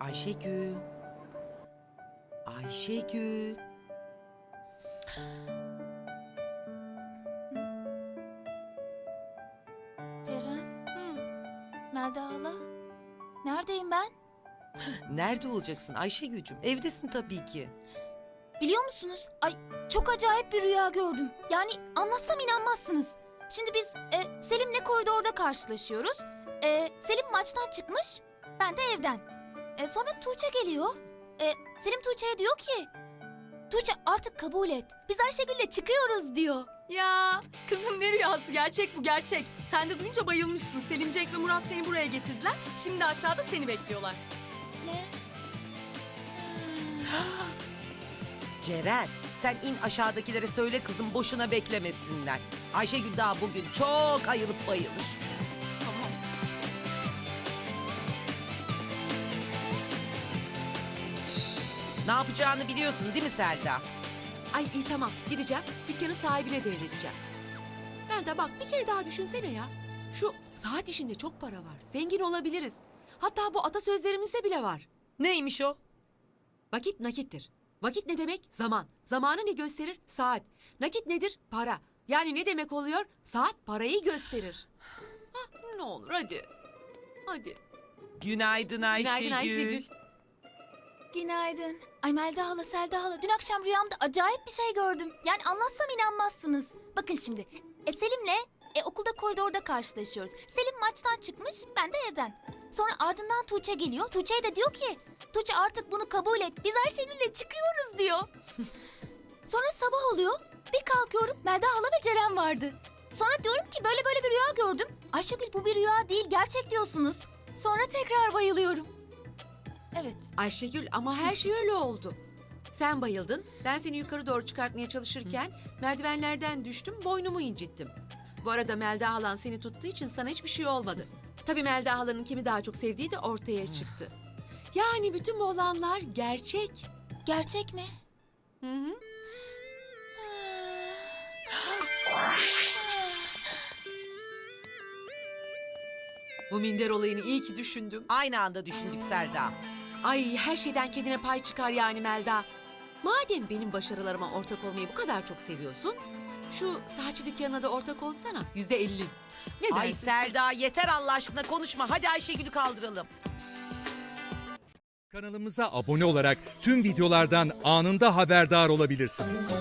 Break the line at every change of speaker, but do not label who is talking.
Ayşegül. Ayşegül.
Ceren. Melda hala. Neredeyim ben?
Nerede olacaksın Ayşegül'cüm? Evdesin tabii ki.
Biliyor musunuz? Ay çok acayip bir rüya gördüm. Yani anlatsam inanmazsınız. Şimdi biz e, Selim'le koridorda karşılaşıyoruz. E, Selim maçtan çıkmış, ben de evden. E, sonra Tuğçe geliyor. E, Selim Tuğçe'ye diyor ki... Tuğçe artık kabul et. Biz Ayşegül'le çıkıyoruz diyor.
Ya kızım ne rüyası gerçek bu gerçek. Sen de duyunca bayılmışsın. Selimcek ve Murat seni buraya getirdiler. Şimdi aşağıda seni bekliyorlar.
Ne?
Ceren sen in aşağıdakilere söyle kızım boşuna beklemesinler. Ayşegül daha bugün çok ayılıp bayılır. Ne yapacağını biliyorsun değil mi Selda?
Ay iyi tamam gideceğim dükkanın sahibine devredeceğim. Ben de bak bir kere daha düşünsene ya. Şu saat işinde çok para var. Zengin olabiliriz. Hatta bu atasözlerimizde bile var.
Neymiş o?
Vakit nakittir. Vakit ne demek? Zaman. Zamanı ne gösterir? Saat. Nakit nedir? Para. Yani ne demek oluyor? Saat parayı gösterir. Hah, ne olur hadi. Hadi.
Günaydın Ayşegül.
Günaydın Ayşegül.
Günaydın. Ay Melda hala, Selda hala. Dün akşam rüyamda acayip bir şey gördüm. Yani anlatsam inanmazsınız. Bakın şimdi. E, Selim'le e, okulda koridorda karşılaşıyoruz. Selim maçtan çıkmış, ben de evden. Sonra ardından Tuğçe geliyor. Tuğçe'ye de diyor ki... Tuğçe artık bunu kabul et. Biz Ayşegül'le çıkıyoruz diyor. Sonra sabah oluyor. Bir kalkıyorum Melda hala ve Ceren vardı. Sonra diyorum ki böyle böyle bir rüya gördüm. Ayşegül bu bir rüya değil gerçek diyorsunuz. Sonra tekrar bayılıyorum. Evet.
Ayşegül ama her şey öyle oldu. Sen bayıldın. Ben seni yukarı doğru çıkartmaya çalışırken merdivenlerden düştüm, boynumu incittim. Bu arada Melda halan seni tuttuğu için sana hiçbir şey olmadı. Tabii Melda halanın kimi daha çok sevdiği de ortaya çıktı. Yani bütün bu olanlar gerçek.
Gerçek mi?
Hı hı. Bu minder olayını iyi ki düşündüm.
Aynı anda düşündük Selda.
Ay her şeyden kendine pay çıkar yani Melda. Madem benim başarılarıma ortak olmayı bu kadar çok seviyorsun... ...şu saatçi dükkanına da ortak olsana. Yüzde elli. Ne dersin?
Ay Selda yeter Allah aşkına konuşma. Hadi Ayşegül'ü kaldıralım.
Kanalımıza abone olarak tüm videolardan anında haberdar olabilirsiniz.